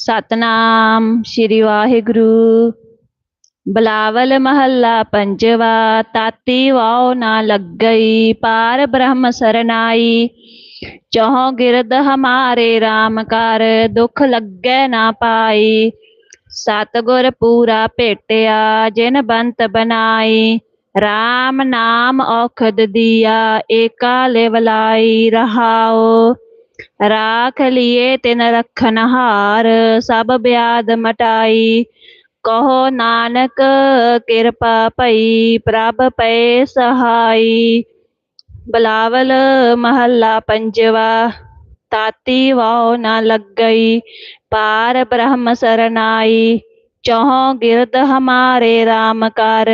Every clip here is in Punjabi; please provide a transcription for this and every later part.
ਸਤਨਾਮ, ਸ੍ਰੀ ਵਾਹਿਗੁਰੂ। ਬਲਾਵਲ ਮਹੱਲਾ ਪੰਜਵਾ, ਤਾਤੀ ਵਾਉ ਨਾ ਲੱਗਈ, ਪਾਰ ਬ੍ਰਹਮ ਸਰਨਾਈ। ਚੌਹ ਗਿਰਦ ਹਮਾਰੇ RAM ਕਰ ਦੁਖ ਲੱਗੈ ਨਾ ਪਾਈ। ਸਤਿਗੁਰ ਪੂਰਾ ਭੇਟਿਆ, ਜਿਨ ਬੰਤ ਬਨਾਈ। RAM ਨਾਮ ਔਖਦ ਦੀਆ, ਏਕਾ ਲਿਵਲਾਈ ਰਹਾਓ ਰਾਖ ਲਿਏ ਤਿਨ ਰਖਨ ਹਾਰ, ਸਭ ਬਿਆਦ ਮਟਾਈ। ਕਹੋ ਨਾਨਕ, ਕਿਰਪਾ ਭਈ, ਪ੍ਰਭ ਪਏ ਸਹਾਈ। ਬਲਾਵਲ ਮਹੱਲਾ ਪੰਜਵਾ, ਤਾਤੀ ਵਾਉ ਨਾ ਲੱਗਈ, ਪਾਰ ਬ੍ਰਹਮ ਸਰਨਾਈ। ਚੌਹ ਗਿਰਦ ਹਮਾਰੇ RAM ਕਰ,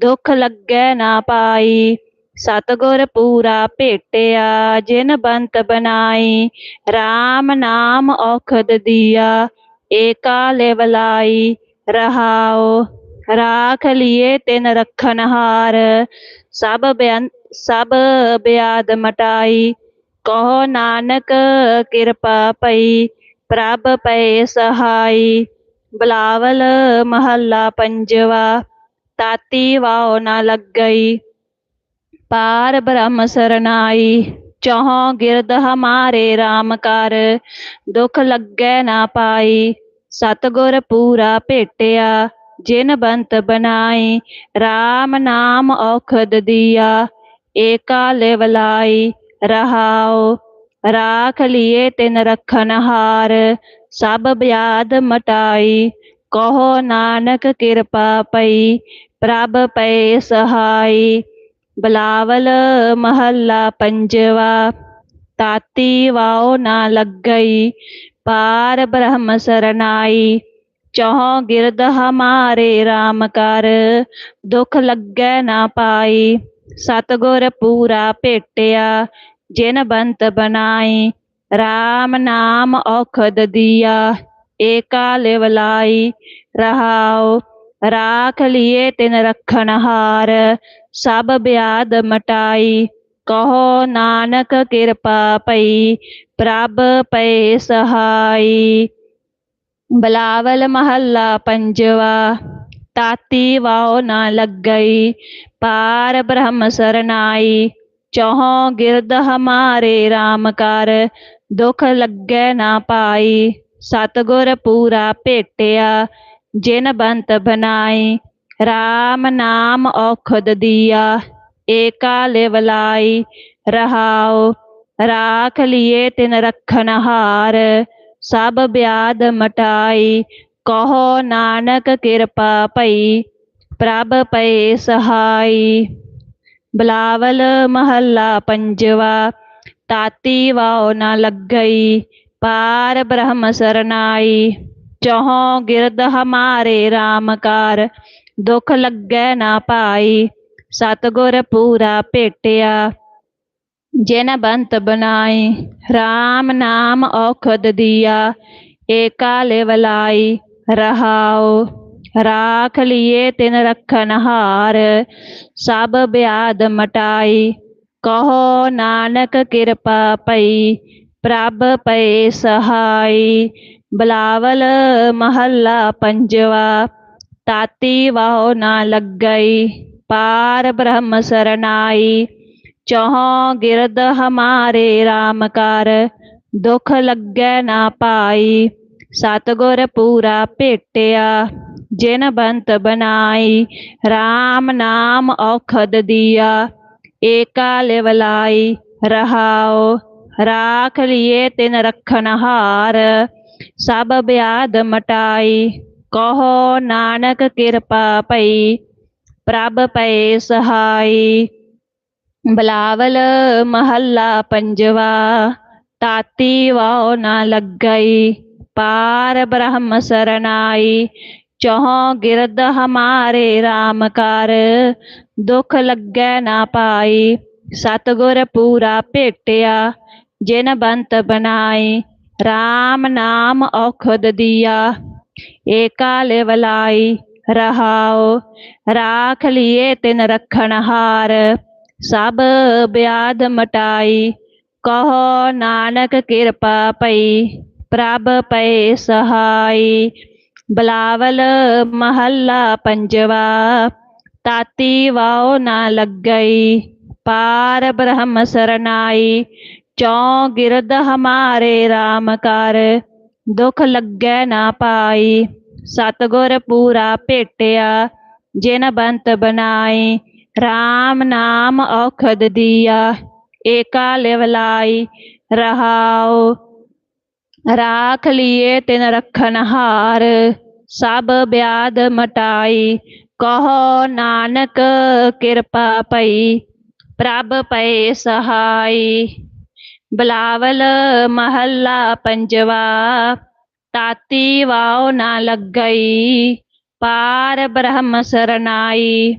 ਦੁਖ ਲੱਗੈ ਨਾ ਪਾਈ। ਸਤਿਗੁਰ ਪੂਰਾ ਭੇਟਿਆ, ਜਿਨ ਬੰਤ ਬਨਾਈ RAM ਨਾਮ ਔਖਦ ਦੀਆ, ਏਕਾ ਲਿਵਲਾਈ ਰਹਾਓ ਰਾਖ ਲਿਏ ਤਿਨ ਰਖਨ ਹਾਰ, ਸਭ ਬਿਆਨ ਸਭ ਬਿਆਦ ਮਟਾਈ, ਕਹੋ ਨਾਨਕ ਕਿਰਪਾ ਪਈ, ਪ੍ਰਭ ਪਏ ਸਹਾਈ, ਬਲਾਵਲ ਮਹੱਲਾ ਪੰਜਵਾ, ਤਾਤੀ ਵਾਉ ਨਾ ਲੱਗਈ। ਪਾਰ ਬ੍ਰਹਮ ਸਰਨਾਈ, ਚੌਹ ਗਿਰਦ ਹਮਾਰੇ RAM ਕਰ, ਦੁਖ ਲੱਗੈ ਨਾ ਪਾਈ, ਸਤਿਗੁਰ ਪੂਰਾ ਭੇਟਿਆ, ਜਿਨ ਬੰਤ ਬਨਾਈ RAM ਨਾਮ ਔਖਦ ਦੀਆ, ਏਕਾ ਲਿਵਲਾਈ ਰਹਾਓ ਰਾਖ ਲਿਏ ਤਿਨ ਰਖਨ ਹਾਰ, ਸਭ ਬਿਆਦ ਮਟਾਈ, ਕਹੋ ਨਾਨਕ ਕਿਰਪਾ ਪਈ, ਪ੍ਰਭ ਪਏ ਸਹਾਈ ਬਲਾਵਲ ਮਹੱਲਾ ਪੰਜਵਾ, ਤਾਤੀ ਵਾਉ ਨਾ ਲੱਗਈ, ਪਾਰ ਬ੍ਰਹਮ ਸਰਨਾਈ, ਚੌਹ ਗਿਰਦ ਹਮਾਰੇ RAM ਕਰ, ਦੁਖ ਲੱਗੈ ਨਾ ਪਾਈ, ਸਤਿਗੁਰ ਪੂਰਾ ਭੇਟਿਆ, ਜਿਨ ਬੰਤ ਬਨਾਈ RAM ਨਾਮ ਔਖਦ ਦੀਆ, ਏਕਾ ਲਿਵਲਾਈ ਰਹਾਓ ਰਾਖ ਲਿਏ ਤਿਨ ਰਖਨ ਸਭ ਬਿਆਦ ਮਟਾਈ, ਕਹੋ ਨਾਨਕ ਕਿਰਪਾ ਪਈ, ਪ੍ਰਭ ਪਏ ਸਹਾਈ। ਬਲਾਵਲ ਮਹੱਲਾ ਪੰਜਵਾ, ਤਾਤੀ ਵਾਉ ਨਾ ਲੱਗਈ, ਪਾਰ ਬ੍ਰਹਮ ਸਰਨਾਈ। ਚੌਹ ਗਿਰਦ ਹਮਾਰੇ RAM ਕਰ, ਦੁਖ ਲੱਗੇ ਨਾ ਪਾਈ। ਸਤਿਗੁਰ ਪੂਰਾ ਭੇਟਿਆ ਜਿਨ ਬੰਤ ਬਨਾਈ RAM ਨਾਮ ਔਖਦ ਦੀਆ, ਏਕਾ ਲਿਵਲਾਈ ਰਹਾਓ ਰਾਖ ਲਿਏ ਤਿਨ ਰਖਨ ਹਾਰ, ਸਭ ਬਿਆਦ ਮਟਾਈ, ਕਹੋ ਨਾਨਕ ਕਿਰਪਾ ਭਈ, ਪ੍ਰਭ ਪਏ ਸਹਾਈ। ਬਲਾਵਲ ਮਹੱਲਾ ਪੰਜਵਾ, ਤਾਤੀ ਵਾਉ ਨਾ ਲੱਗਈ, ਪਾਰ ਬ੍ਰਹਮ ਸਰਨਾਈ। ਚੌਹ ਗਿਰਦ ਹਮਾਰੇ RAM ਕਰ ਦੁਖ ਲੱਗੈ ਨਾ ਭਾਈ ਸਤਿਗੁਰ ਪੂਰਾ ਭੇਟਿਆ, ਜਿਨ ਬੰਤ ਬਨਾਈ RAM ਨਾਮ ਔਖਦ ਦੀਆ, ਏਕਾ ਲਿਵਲਾਈ ਰਹਾਓ ਰਾਖ ਲਿਏ ਤਿਨ ਰਖਨ ਹਾਰ, ਸਭ ਬਿਆਦ ਮਟਾਈ, ਕਹੋ ਨਾਨਕ ਕਿਰਪਾ ਪਈ, ਪ੍ਰਭ ਪਏ ਸਹਾਈ ਬਲਾਵਲ ਮਹੱਲਾ ਪੰਜਵਾ, ਤਾਤੀ ਵਾਉ ਨਾ ਲੱਗਈ, ਪਾਰ ਬ੍ਰਹਮ ਸਰਨਾਈ, ਚੌਹ ਗਿਰਦ ਹਮਾਰੇ RAM ਕਰ, ਦੁਖ ਲੱਗੈ ਨਾ ਪਾਈ, ਸਤਿਗੁਰ ਪੂਰਾ ਭੇਟਿਆ, ਜਿਨ ਬੰਤ ਬਨਾਈ RAM ਨਾਮ ਔਖਦ ਦੀਆ, ਏਕਾ ਲਿਵਲਾਈ ਰਹਾਓ ਰਾਖ ਲਿਏ ਤਿਨ ਰਖਨ ਹਾਰ ਸਭ ਬਿਆਦ ਮਟਾਈ, ਕਹੋ ਨਾਨਕ ਕਿਰਪਾ ਭਈ, ਪ੍ਰਭ ਪਏ ਸਹਾਈ। ਬਲਾਵਲ ਮਹੱਲਾ ਪੰਜਵਾ, ਤਾਤੀ ਵਾਉ ਨਾ ਲੱਗਈ, ਪਾਰ ਬ੍ਰਹਮ ਸਰਨਾਈ। ਚੌਹ ਗਿਰਦ ਹਮਾਰੇ RAM ਕਰ, ਦੁਖ ਲੱਗੈ ਨਾ ਪਾਈ। ਸਤਿਗੁਰ ਪੂਰਾ ਭੇਟਿਆ, ਜਿਨ ਬੰਤ ਬਨਾਈ। RAM ਨਾਮ ਔਖਦ ਦੀਆ ਏਕਾ ਲਿਵਲਾਈ ਰਹਾਓ ਰਾਖ ਲਿਏ ਤਿਨ ਰਖਨ ਹਾਰ ਸਭ ਬਿਆਦ ਮਟਾਈ ਕਹੋ ਨਾਨਕ ਕਿਰਪਾ ਪਈ ਪ੍ਰਭ ਪਏ ਸਹਾਈ ਬਲਾਵਲ ਮਹੱਲਾ ਪੰਜਵਾ ਤਾਤੀ ਵਾਉ ਨਾ ਲੱਗਈ ਪਾਰ ਬ੍ਰਹਮ ਸਰਨਾਈ ਚੌ ਗਿਰਦ ਹਮਾਰੇ RAM ਕਰ, ਦੁਖ ਲੱਗੈ ਨਾ ਪਾਈ। ਸਤਗੁਰ ਪੂਰਾ ਭੇਟਿਆ, ਜਿਨ ਬੰਤ ਬਨਾਈ RAM ਨਾਮ ਔਖਦ ਦੀਆ, ਏਕਾ ਲਿਵਲਾਈ ਰਹਾਉ, ਰਾਖ ਲਿਏ ਤਿਨ ਰਖਨ ਹਾਰ, ਸਭ ਬਿਆਦ ਮਟਾਈ, ਕਹੋ ਨਾਨਕ ਕਿਰਪਾ ਪਈ, ਪ੍ਰਭ ਪਏ ਸਹਾਈ। ਬਲਾਵਲ ਮਹੱਲਾ ਪੰਜਵਾ, ਤਾਤੀ ਵਾਉ ਨਾ ਲੱਗਈ, ਪਾਰ ਬ੍ਰਹਮ ਸਰਨਾਈ।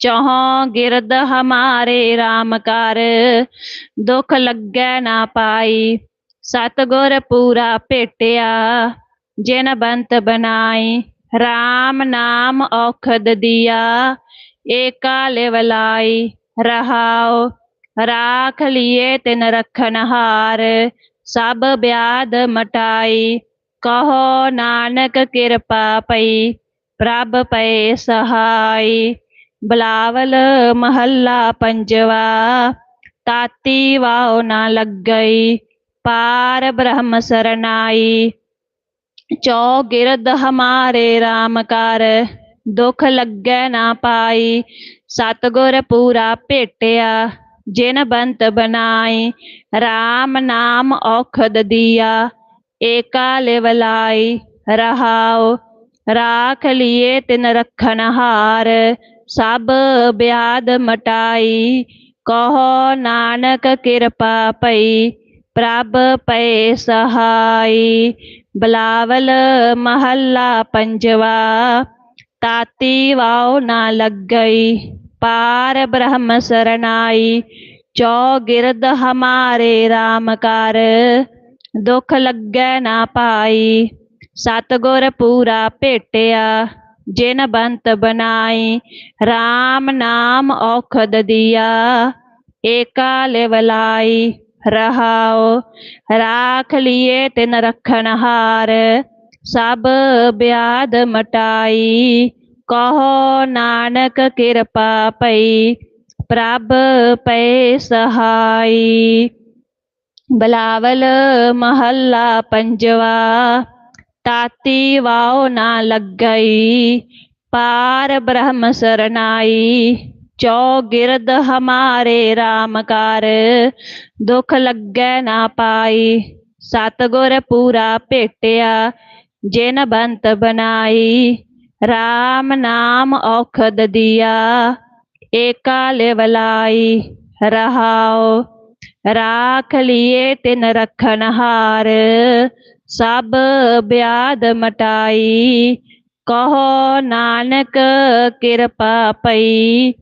ਚੌਹਾਂ ਗਿਰਦ ਹਮਾਰੇ RAM ਕਰ, ਦੁਖ ਲੱਗੈ ਨਾ ਪਾਈ। ਸਤਗੁਰ ਪੂਰਾ ਭੇਟਿਆ, ਜਿਨ ਬੰਤ ਬਨਾਈ। RAM ਨਾਮ ਔਖਦ ਦੀਆ, ਏਕਾ ਲਿਵਲਾਈ ਰਹਾਓ ਰਾਖ ਲਿਏ ਤਿਨ ਰਖਨ ਸਭ ਬਿਆਦ ਮਟਾਈ, ਕਹੋ ਨਾਨਕ ਕਿਰਪਾ ਪਈ, ਪ੍ਰਭ ਪਏ ਸਹਾਈ। ਬਲਾਵਲ ਮਹੱਲਾ ਪੰਜਵਾ, ਤਾਤੀ ਵਾਉ ਨਾ ਲੱਗਈ, ਪਾਰ ਬ੍ਰਹਮ ਸਰਨਾਈ। ਚੌ ਗਿਰਦ ਹਮਾਰੇ RAM ਕਰ, ਦੁਖ ਲੱਗੈ ਨਾ ਪਾਈ, ਸਤਗੁਰ ਪੂਰਾ ਭੇਟਿਆ। ਜਿਨ ਬੰਤ ਬਨਾਈ RAM ਨਾਮ ਔਖਦ ਦੀਆ, ਏਕਾ ਲਿਵਲਾਈ ਰਹਾਉ, ਰਾਖ ਲਿਏ ਤਿਨ ਰਖਨ ਹਾਰ, ਸਭ ਬਿਆਦ ਮਟਾਈ, ਕਹੋ ਨਾਨਕ ਕਿਰਪਾ ਪਈ, ਪ੍ਰਭ ਪਏ ਸਹਾਈ, ਬਲਾਵਲ ਮਹੱਲਾ ਪੰਜਵਾ, ਤਾਤੀ ਵਾਉ ਨਾ ਲੱਗਈ। ਪਾਰ ਬ੍ਰਹਮ ਸਰਨਾਈ ਚੌ ਗਿਰਦ ਹਮਾਰੇ RAM ਕਰ ਦੁਖ ਲੱਗੈ ਨਾ ਪਾਈ ਸਤਗੁਰ ਪੂਰਾ ਭੇਟਿਆ ਜਿਨ ਬੰਤ ਬਨਾਈ RAM ਨਾਮ ਔਖਦ ਦਿਆ ਏਕਾ ਲਿਵਲਾਈ ਰਹਾਓ ਰਾਖ ਲਿਏ ਤਿਨ ਰਖਨ ਸਭ ਬਿਆਦ ਮਟਾਈ ਕਹੋ ਨਾਨਕ ਕਿਰਪਾ ਪਈ ਪ੍ਰਭ ਪਏ ਸਹਾਈ। ਬਲਾਵਲ ਮਹੱਲਾ ਪੰਜਵਾ, ਤਾਤੀ ਵਾਉ ਨਾ ਲੱਗਈ, ਪਾਰ ਬ੍ਰਹਮ ਸਰਨਾਈ। ਚੋ ਗਿਰਦ ਹਮਾਰੇ RAM ਕਰ, ਦੁਖ ਲੱਗੈ ਨਾ ਪਾਈ। ਸਤਗੁਰ ਪੂਰਾ ਭੇਟਿਆ, ਜਿਨ ਬੰਤ ਬਨਾਈ। RAM ਨਾਮ ਔਖਦ ਦੀਆ, ਏਕਾ ਲਿਵਲਾਈ ਰਹਾਉ। ਰਾਖ ਲਿਏ ਤਿਨ ਰਖਨ ਹਾਰ, ਸਭ ਬਿਆਦ ਮਟਾਈ। ਕਹੋ ਨਾਨਕ ਕਿਰਪਾ ਪਈ,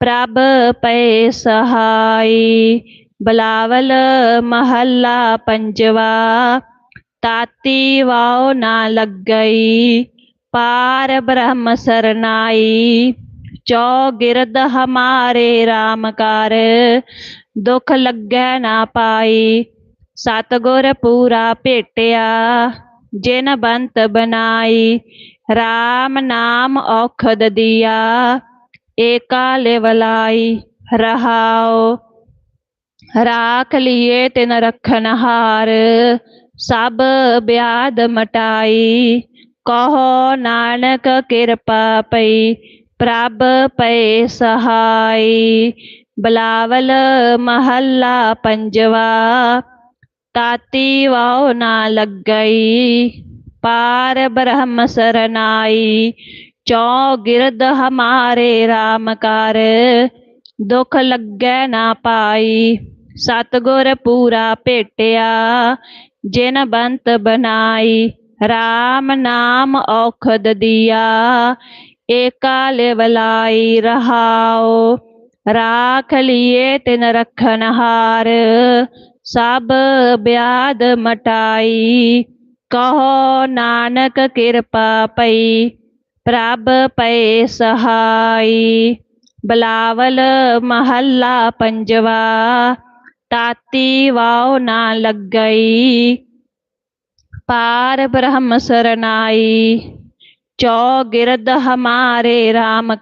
ਪ੍ਰਭ ਪਏ ਸਹਾਈ। ਬਲਾਵਲ ਮਹੱਲਾ ਪੰਜਵਾ, ਤਾਤੀ ਵਾਉ ਨਾ ਲੱਗਈ। ਪਾਰ ਬ੍ਰਹਮ ਸਰਨਾਈ ਚੌ ਗਿਰਦ ਹਮਾਰੇ RAM ਕਰ। ਦੁਖ ਲੱਗੈ ਨਾ ਪਾਈ, ਸਤਗੁਰ ਪੂਰਾ ਭੇਟਿਆ, ਜਿਨ ਬੰਤ ਬਨਾਈ। RAM ਨਾਮ ਔਖਦ ਦੀਆ, ਏਕਾ ਲਿਵਲਾਈ ਰਹਾਓ ਰਾਖ ਲਿਏ ਤਿਨ ਰਖਨ ਹਾਰ, ਸਭ ਬਿਆਦ ਮਟਾਈ। ਕਹੋ ਨਾਨਕ ਕਿਰਪਾ ਪਈ, ਪ੍ਰਭ ਪਏ ਸਹਾਈ। ਬਲਾਵਲ ਮਹੱਲਾ ਪੰਜਵਾ, ਤਾਤੀ ਵਾਉ ਨਾ ਲੱਗਈ, ਪਾਰ ਬ੍ਰਹਮ ਸਰਨਾਈ। ਚੌ ਗਿਰਦ ਹਮਾਰੇ RAM ਕਰ, ਦੁਖ ਲੱਗੈ ਨਾ ਪਾਈ। ਸਤਗੁਰ ਪੂਰਾ ਭੇਟਿਆ, ਜਿਨ ਬੰਤ ਬਨਾਈ। RAM ਨਾਮ ਔਖਦ ਦਿਆ, ਏਕਾ ਲਿਵਲਾਈ ਰਹਾਉ। ਰਾਖ ਲਿਏ ਤਿਨ ਰਖਨ ਹਾਰ, ਸਭ ਬਿਆਦ ਮਟਾਈ। ਕਹੋ ਨਾਨਕ ਕਿਰਪਾ ਪਈ, ਪ੍ਰਭ ਪਏ ਸਹਾਈ। ਬਲਾਵਲ ਮਹੱਲਾ ਪੰਜਵਾ, ਤਾਤੀ ਵਾਉ ਨਾ ਲੱਗਈ। ਪਾਰ ਬ੍ਰਹਮ ਸਰਨਾਈ, ਚੋ ਗਿਰਦ ਹਮਾਰੇ RAM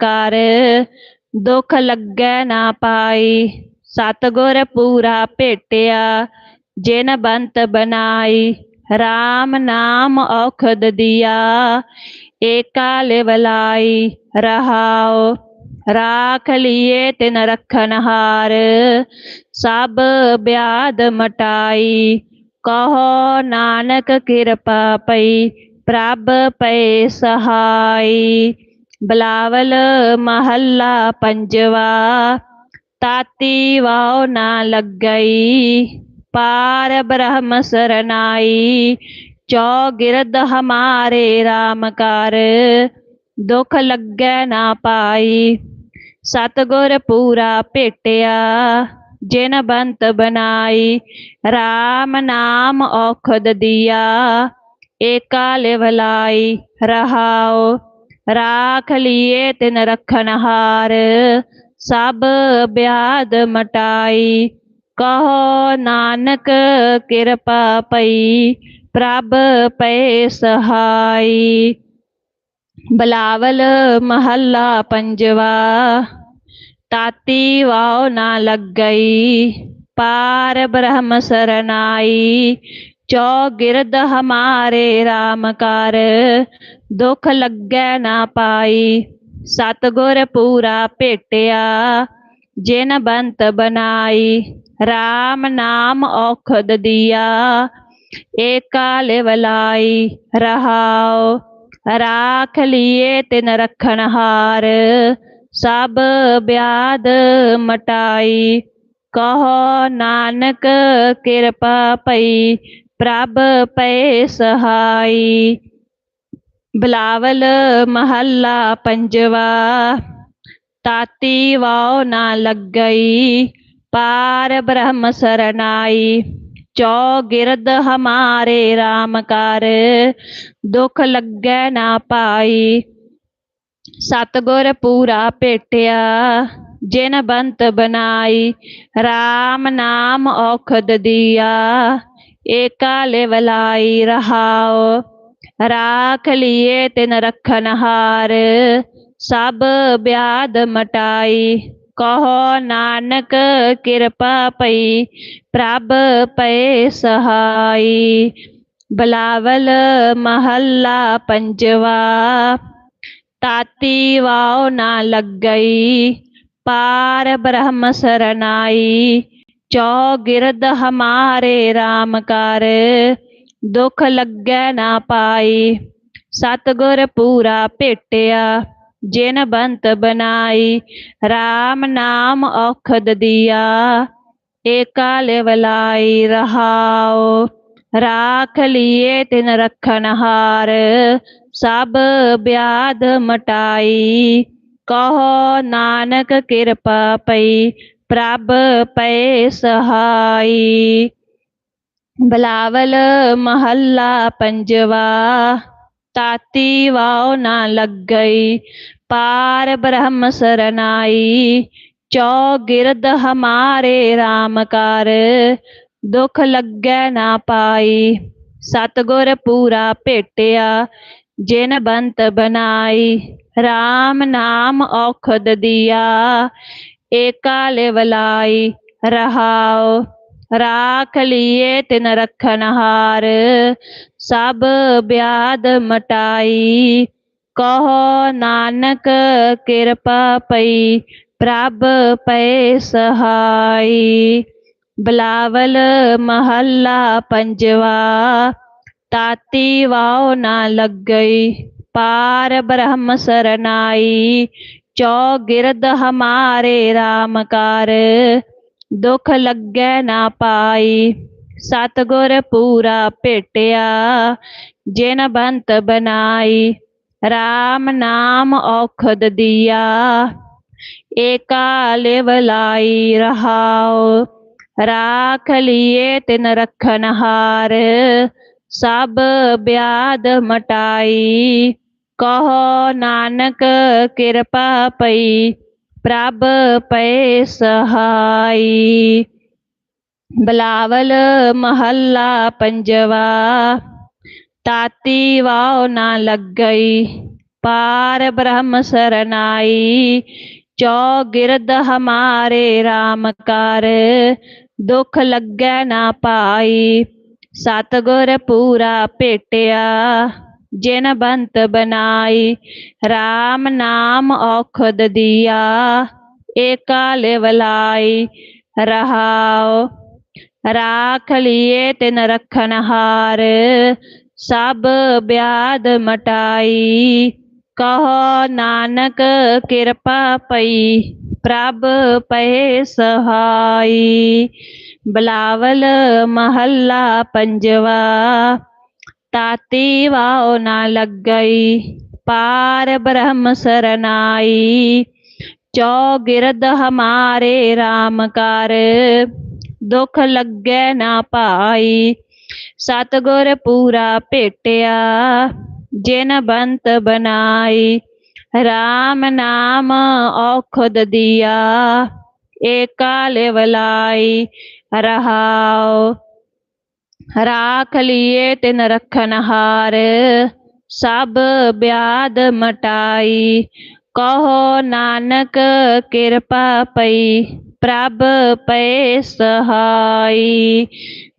ਦੁਖ ਲੱਗੈ ਨਾ ਪਾਈ, ਸਤਗੁਰ ਪੂਰਾ ਭੇਟਿਆ, ਜਿਨ ਬੰਤ ਬਨਾਈ RAM ਨਾਮ ਔਖਦ ਦਿਆ, ਏਕਾ ਲਿਵਲਾਈ ਰਹਾਓ ਰਾਖ ਲਿਏ ਤਿਨ ਰਖਨਹਾਰ ਸਭ ਬਿਆਦ ਮਟਾਈ ਕਹੋ ਨਾਨਕ ਕਿਰਪਾ ਪਈ, ਪ੍ਰਭ ਪਏ ਸਹਾਈ। ਬਲਾਵਲ ਮਹੱਲਾ ਪੰਜਵਾ, ਤਾਤੀ ਵਾਉ ਨਾ ਲੱਗਈ, ਪਾਰ ਬ੍ਰਹਮ ਸਰਨਾਈ। ਚੌ ਗਿਰਦ ਹਮਾਰੇ RAM ਕਰ, ਦੁਖ ਲੱਗੈ ਨਾ ਪਾਈ। ਸਤਗੁਰ ਪੂਰਾ ਭੇਟਿਆ ਜਿਨ ਬੰਤ ਬਨਾਈ RAM ਨਾਮ ਔਖਦ ਦਿਆ, ਏਕਾ ਲਿਵਲਾਈ ਰਹਾਉ, ਰਾਖ ਲਿਏ ਤਿਨ ਰਖਨ ਸਭ ਬਿਆਦ ਮਟਾਈ, ਕਹੋ ਨਾਨਕ ਕਿਰਪਾ ਪਈ, ਪ੍ਰਭ ਪਏ ਸਹਾਈ। ਬਲਾਵਲ ਮਹੱਲਾ ਪੰਜਵਾ ਤਾਤੀ ਵਾਉ ਨਾ ਲੱਗਈ ਪਾਰ ਬ੍ਰਹਮ ਸਰਨਾਈ ਚੌਗਿਰਦ ਹਮਾਰੇ RAM ਕਰ ਦੁਖ ਲੱਗੈ ਨਾ ਪਾਈ ਸਤਗੁਰ ਪੂਰਾ ਭੇਟਿਆ ਜਿਨ ਬੰਤ ਬਨਾਈ RAM ਨਾਮ ਔਖਦ ਦਿਆ ਏਕਾ ਲਿਵਲਾਈ ਰਹਾਉ ਰਾਖ ਲਿਏ ਤਿਨ ਰਖਨ ਸਭ ਬਿਆਦ ਮਟਾਈ, ਕਹੋ ਨਾਨਕ ਕਿਰਪਾ ਪਈ ਪ੍ਰਭ ਪਏ ਸਹਾਈ। ਬਲਾਵਲ ਮਹੱਲਾ ਪੰਜਵਾ, ਤਾਤੀ ਵਾਉ ਨਾ ਲੱਗਈ, ਪਾਰ ਬ੍ਰਹਮ ਸਰਨਾਈ। ਚੋ ਗਿਰਦ ਹਮਾਰੇ RAM ਕਰ, ਦੁਖ ਲੱਗੈ ਨਾ ਪਾਈ। ਸਤਗੁਰ ਪੂਰਾ ਭੇਟਿਆ, ਜਿਨ ਬੰਤ ਬਨਾਈ RAM ਨਾਮ ਔਖਦ ਦਿਆ, ਏਕਾ ਲਿਵਲਾਈ ਰਹਾਉ, ਰਾਖ ਲਿਏ ਤਿਨ ਰਖਨ ਹਾਰ, ਸਭ ਬਿਆਦ ਮਟਾਈ, ਕਹੋ ਨਾਨਕ ਕਿਰਪਾ ਪਈ, ਪ੍ਰਭ ਪਏ ਸਹਾਈ, ਬਲਾਵਲ ਮਹੱਲਾ ਪੰਜਵਾ ਤਾਤੀ ਵਾਉ ਨਾ ਲੱਗਈ, ਪਾਰ ਬ੍ਰਹਮ ਸਰਨਾਈ। ਚੌਗਿਰਦ ਹਮਾਰੇ RAM ਕਰ, ਦੁਖ ਲੱਗੈ ਨਾ ਪਾਈ। ਸਤਗੁਰ ਪੂਰਾ ਭੇਟਿਆ, ਜਿਨ ਬੰਤ ਬਨਾਈ। RAM ਨਾਮ ਔਖਦ ਦਿਆ, ਏਕਾ ਲਿਵਲਾਈ ਰਹਾਉ। ਰਾਖ ਲਿਏ ਤਿਨ ਰਖਨ ਸਭ ਬਿਆਦ ਮਟਾਈ, ਕਹੋ ਨਾਨਕ ਕਿਰਪਾ ਪਈ, ਪ੍ਰਭ ਪਏ ਸਹਾਈ। ਬਲਾਵਲ ਮਹੱਲਾ ਪੰਜਵਾ, ਤਾਤੀ ਵਾਉ ਨਾ ਲੱਗਈ, ਪਾਰ ਬ੍ਰਹਮ ਸਰਨਾਈ ਚੌਗਿਰਦ ਹਮਾਰੇ RAM ਕਰ, ਦੁਖ ਲੱਗੈ ਨਾ ਪਾਈ। ਸਤਗੁਰ ਪੂਰਾ ਭੇਟਿਆ ਜਿਨ ਬੰਤ ਬਨਾਈ RAM ਨਾਮ ਔਖਦ ਦਿਆ। ਏਕਾ ਲਿਵਲਾਈ ਰਹਾਉ, ਰਾਖ ਲਿਏ ਤਿਨ ਰਖਨ ਸਭ ਬਿਆਦ ਮਟਾਈ, ਕਹੋ ਨਾਨਕ ਕਿਰਪਾ ਪਈ, ਪ੍ਰਭ ਪਏ ਸਹਾਈ। ਬਲਾਵਲ ਮਹੱਲਾ ਪੰਜਵਾ ਤਾਤੀ ਵਾਉ ਨਾ ਲੱਗਈ, ਪਾਰ ਬ੍ਰਹਮ ਸਰਨਾਈ ਚੌਗਿਰਦ ਹਮਾਰੇ RAM ਕਰ, ਦੁਖ ਲੱਗੈ ਨਾ ਪਾਈ। ਸਤਗੁਰ ਪੂਰਾ ਭੇਟਿਆ, ਜਿਨ ਬੰਤ ਬਨਾਈ। RAM ਨਾਮ ਔਖਦ ਦਿਆ ਏਕਾ ਲਿਵਲਾਈ ਰਹਾਉ। ਰਾਖ ਲਿਏ ਤਿਨ ਰਖਨ ਹਾਰ ਸਭ ਬਿਆਦ ਮਟਾਈ। ਕਹੋ ਨਾਨਕ ਕਿਰਪਾ ਪਈ, ਪ੍ਰਭ ਪਏ ਸਹਾਈ। ਬਲਾਵਲ ਮਹੱਲਾ ਪੰਜਵਾ, ਤਾਤੀ ਵਾਉ ਨਾ ਲੱਗਈ, ਪਾਰ ਬ੍ਰਹਮ ਸਰਨਾਈ। ਚੋ ਗਿਰਦ ਹਮਾਰੇ RAM ਕਰ, ਦੁਖ ਲੱਗੈ ਨਾ ਪਾਈ। ਸਤਿਗੁਰ ਪੂਰਾ ਭੇਟਿਆ ਜਿਨ ਬੰਤ ਬਨਾਈ RAM ਨਾਮ ਔਖਦ ਦਿਆ ਏਕਾ ਲਿਵਲਾਈ ਰਹਾਉ ਰਾਖ ਲਿਏ ਤਿਨ ਰਖਨ ਹਾਰ ਸਭ ਬਿਆਦ ਮਟਾਈ ਕਹੋ ਨਾਨਕ ਕਿਰਪਾ ਪਈ ਪ੍ਰਭ ਪਏ ਸਹਾਈ ਬਲਾਵਲ ਮਹੱਲਾ ਪੰਜਵਾ, ਤਾਤੀ ਵਾਉ ਨਾ ਲੱਗਈ, ਪਾਰ ਬ੍ਰਹਮ ਸਰਨਾਈ ਚੋ ਗਿਰਦ ਹਮਾਰੇ RAM ਕਰ, ਦੁਖ ਲੱਗੈ ਨਾ ਪਾਈ, ਸਤਿਗੁਰ ਪੂਰਾ ਭੇਟਿਆ, ਜਿਨ ਬੰਤ ਬਨਾਈ RAM ਨਾਮ ਔਖਦ ਦੀਆ, ਏਕਾ ਲਿਵਲਾਈ ਰਹਾਉ ਰਾਖ ਲਿਏ ਤਿਨ ਰਖਨ ਹਾਰ ਸਭ ਬਿਆਦ ਮਟਾਈ ਕਹੋ ਨਾਨਕ ਕਿਰਪਾ ਪਈ ਪ੍ਰਭ ਪਏ ਸਹਾਈ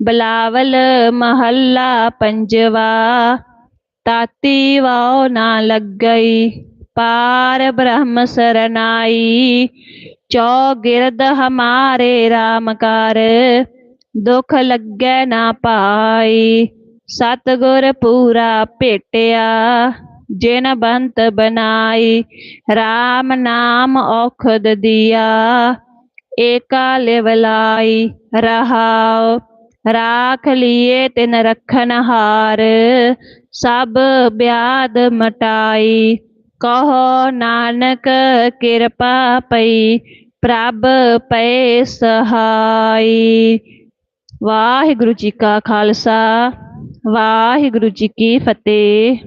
ਬਲਾਵਲ ਮਹੱਲਾ ਪੰਜਵਾ ਤਾਤੀ ਵਾਉ ਨਾ ਲੱਗਈ ਪਾਰ ਬ੍ਰਹਮ ਸਰਨਾਈ, ਚੋ ਗਿਰਦ ਹਮਾਰੇ RAM ਕਰ, ਦੁਖ ਲੱਗੈ ਨਾ ਪਾਈ, ਸਤਿਗੁਰ ਪੂਰਾ ਭੇਟਿਆ, ਜਿਨ ਬੰਤ ਬਨਾਈ RAM ਨਾਮ ਔਖਦ ਦੀਆ, ਏਕਾ ਲਿਵਲਾਈ ਰਹਾਉ, ਰਾਖ ਲਿਏ ਤਿਨ ਰਖਨ ਹਾਰ, ਸਭ ਬਿਆਦ ਮਟਾਈ ਕਹੋ ਨਾਨਕ ਕਿਰਪਾ ਪਈ, ਪ੍ਰਭ ਪਏ ਸਹਾਈ। ਵਾਹਿਗੁਰੂ ਜੀ ਕਾ ਖਾਲਸਾ, ਵਾਹਿਗੁਰੂ ਜੀ ਕੀ ਫਤਿਹ।